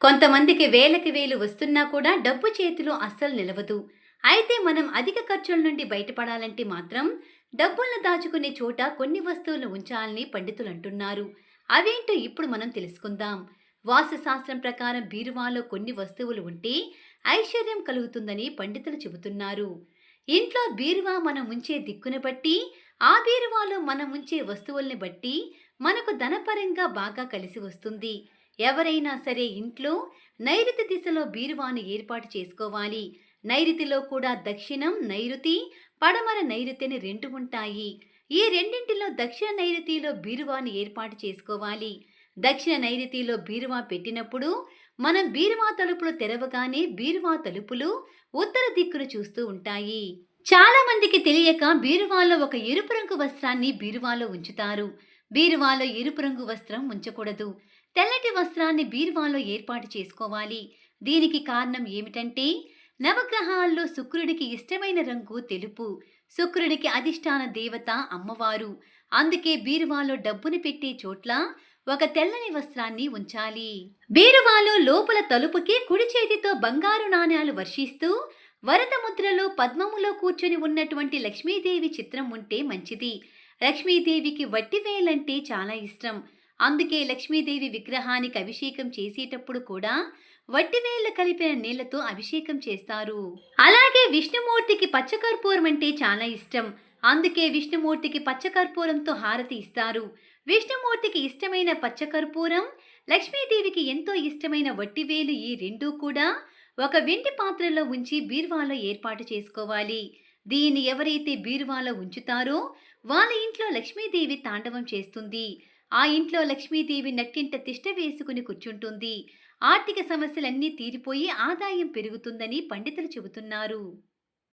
కొంతమందికి వేలకి వేలు వస్తున్నా కూడా డబ్బు చేతిలో అస్సలు నిలవదు. అయితే మనం అధిక ఖర్చుల నుండి బయటపడాలంటే మాత్రం డబ్బులను దాచుకునే చోట కొన్ని వస్తువులు ఉంచాలని పండితులు అంటున్నారు. అవేంటో ఇప్పుడు మనం తెలుసుకుందాం. వాస్తుశాస్త్రం ప్రకారం బీరువాలో కొన్ని వస్తువులు ఉంటే ఐశ్వర్యం కలుగుతుందని పండితులు చెబుతున్నారు. ఇంట్లో బీరువా మనం ఉంచే దిక్కును బట్టి ఆ బీరువాలో మనం ఉంచే వస్తువుల్ని బట్టి మనకు ధనపరంగా బాగా కలిసి వస్తుంది. ఎవరైనా సరే ఇంట్లో నైరుతి దిశలో బీరువాను ఏర్పాటు చేసుకోవాలి. నైరుతిలో కూడా దక్షిణం నైరుతి పడమర నైరుతి అని రెండు ఉంటాయి. ఈ రెండింటిలో దక్షిణ నైరుతిలో బీరువాను ఏర్పాటు చేసుకోవాలి. దక్షిణ నైరుతిలో బీరువా పెట్టినప్పుడు మనం బీరువా తలుపులు తెరవగానే బీరువా తలుపులు ఉత్తర దిక్కును చూస్తూ ఉంటాయి. చాలా మందికి తెలియక బీరువాలో ఒక ఎరుపు రంగు వస్త్రాన్ని బీరువాలో ఉంచుతారు. బీరువాలో ఎరుపు రంగు వస్త్రం ఉంచకూడదు. తెల్లటి వస్త్రాన్ని బీరువాలో ఏర్పాటు చేసుకోవాలి. దీనికి కారణం ఏమిటంటే నవగ్రహాల్లో శుక్రుడికి ఇష్టమైన రంగు తెలుపు. శుక్రుడికి అధిష్టాన దేవత అమ్మవారు. అందుకే బీరువాలో డబ్బుని పెట్టే చోట్ల ఒక తెల్లని వస్త్రాన్ని ఉంచాలి. బీరువాలో లోపల తలుపుకి కుడి చేతితో బంగారు నాణ్యాలు వర్షిస్తూ వరద ముద్రలో పద్మములో కూర్చొని ఉన్నటువంటి లక్ష్మీదేవి చిత్రం ఉంటే మంచిది. లక్ష్మీదేవికి వట్టివేలంటే చాలా ఇష్టం. అందుకే లక్ష్మీదేవి విగ్రహానికి అభిషేకం చేసేటప్పుడు కూడా వట్టివేళ్ళు కలిపిన నీళ్ళతో అభిషేకం చేస్తారు. అలాగే విష్ణుమూర్తికి పచ్చకర్పూరం అంటే చాలా ఇష్టం. అందుకే విష్ణుమూర్తికి పచ్చకర్పూరంతో హారతి ఇస్తారు. విష్ణుమూర్తికి ఇష్టమైన పచ్చకర్పూరం లక్ష్మీదేవికి ఎంతో ఇష్టమైన వట్టివేలు ఈ రెండూ కూడా ఒక వెండి పాత్రలో ఉంచి బీరువాలో ఏర్పాటు చేసుకోవాలి. దీన్ని ఎవరైతే బీరువాలో ఉంచుతారో వాళ్ళ ఇంట్లో లక్ష్మీదేవి తాండవం చేస్తుంది. ఆ ఇంట్లో లక్ష్మీదేవి నట్టింట తిష్ట వేసుకుని కూర్చుంటుంది. ఆర్థిక సమస్యలన్నీ తీరిపోయి ఆదాయం పెరుగుతుందని పండితులు చెబుతున్నారు.